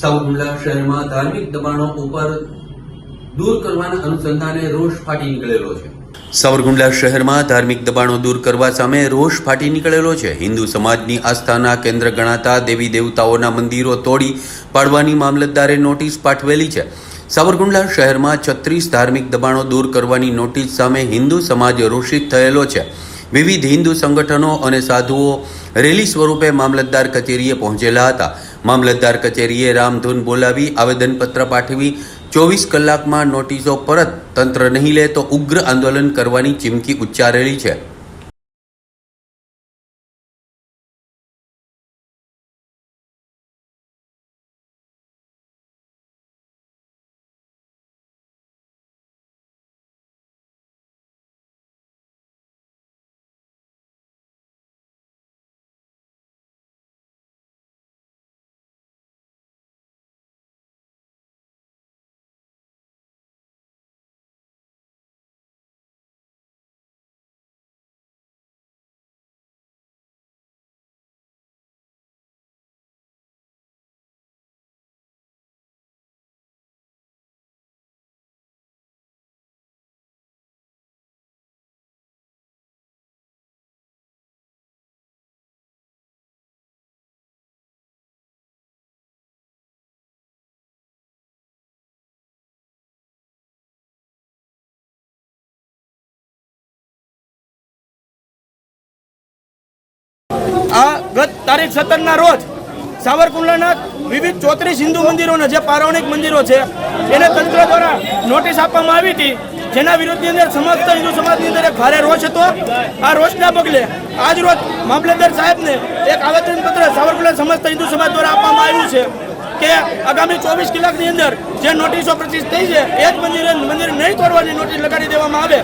સાવરકુંડલા શહેરમાં ધાર્મિક દબાણો ઉપર દૂર કરવાના અનુસંધાને રોષ ફાટી નીકળેલો છે. સાવરકુંડલા શહેરમાં ધાર્મિક દબાણો દૂર કરવા સામે રોષ ફાટી નીકળેલો છે. હિન્દુ સમાજની આસ્થાના કેન્દ્ર ગણાતા દેવી દેવતાઓના મંદિરો તોડી પાડવાની મામલતદારે નોટિસ પાઠવેલી છે. સાવરકુંડલા શહેરમાં છત્રીસ ધાર્મિક દબાણો દૂર કરવાની નોટિસ સામે હિન્દુ સમાજ રોષિત થયેલો છે. વિવિધ હિન્દુ સંગઠનો અને સાધુઓ રેલી સ્વરૂપે મામલતદાર કચેરીએ પહોંચેલા હતા. મામલતદાર કચેરીએ રામધૂન બોલાવી આવેદનપત્ર પાઠવી. ચોવીસ કલાકમાં નોટિસો પરત. તંત્ર નહીં લે તો ઉગ્ર આંદોલન કરવાની ચીમકી ઉચ્ચારેલી છે. તારીખ સત્તરના રોજ સાવરકુંડલાના વિવિધ ચોત્રીસ હિન્દુ મંદિરોના જે પૌરાણિક મંદિરો છે, એને તંત્ર દ્વારા નોટિસ આપવામાં આવી હતી. જેના વિરોધની અંદર સમસ્ત હિન્દુ સમાજની અંદર એક ભારે રોષ હતો. આ રોષના પગલે આજ રોજ મામલતદાર સાહેબને એક આવેદનપત્ર સાવરકુંડલા સમસ્ત હિન્દુ સમાજ દ્વારા આપવામાં આવ્યું છે કે આગામી ચોવીસ કલાકની અંદર જે નોટિસો પ્રતિષ્ઠ થઈ છે, એ જ મંદિર નહીં તોડવાની નોટિસ લગાડી દેવામાં આવે.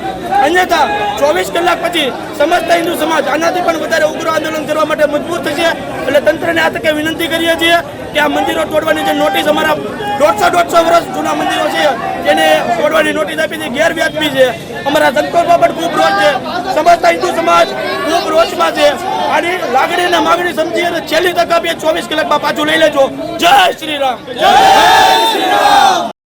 અન્યથા ચોવીસ કલાક પછી સમસ્ત હિન્દુ સમાજ આનાથી પણ વધારે ઉગ્ર આંદોલન કરવા માટે મજબૂત થશે. એટલે તંત્રને આ તકે વિનંતી કરીએ છીએ કે આ મંદિરો તોડવાની જે નોટિસ અમારા દોઢસો દોઢસો વર્ષ જૂના મંદિરો છે તેને તોડવાની નોટિસ આપી છે, ગેરવ્યાજબી છે. અમારા સંતોષમાં પણ ખૂબ રોષ છે. સમસ્ત હિન્દુ સમાજ ખૂબ રોષમાં છે. આની લાગણી અને માગણી સમજી અને છેલ્લી તક આપીએ ચોવીસ કલાકમાં પાછું લઈ લેજો. જય શ્રી રામ. જય શ્રી રામ.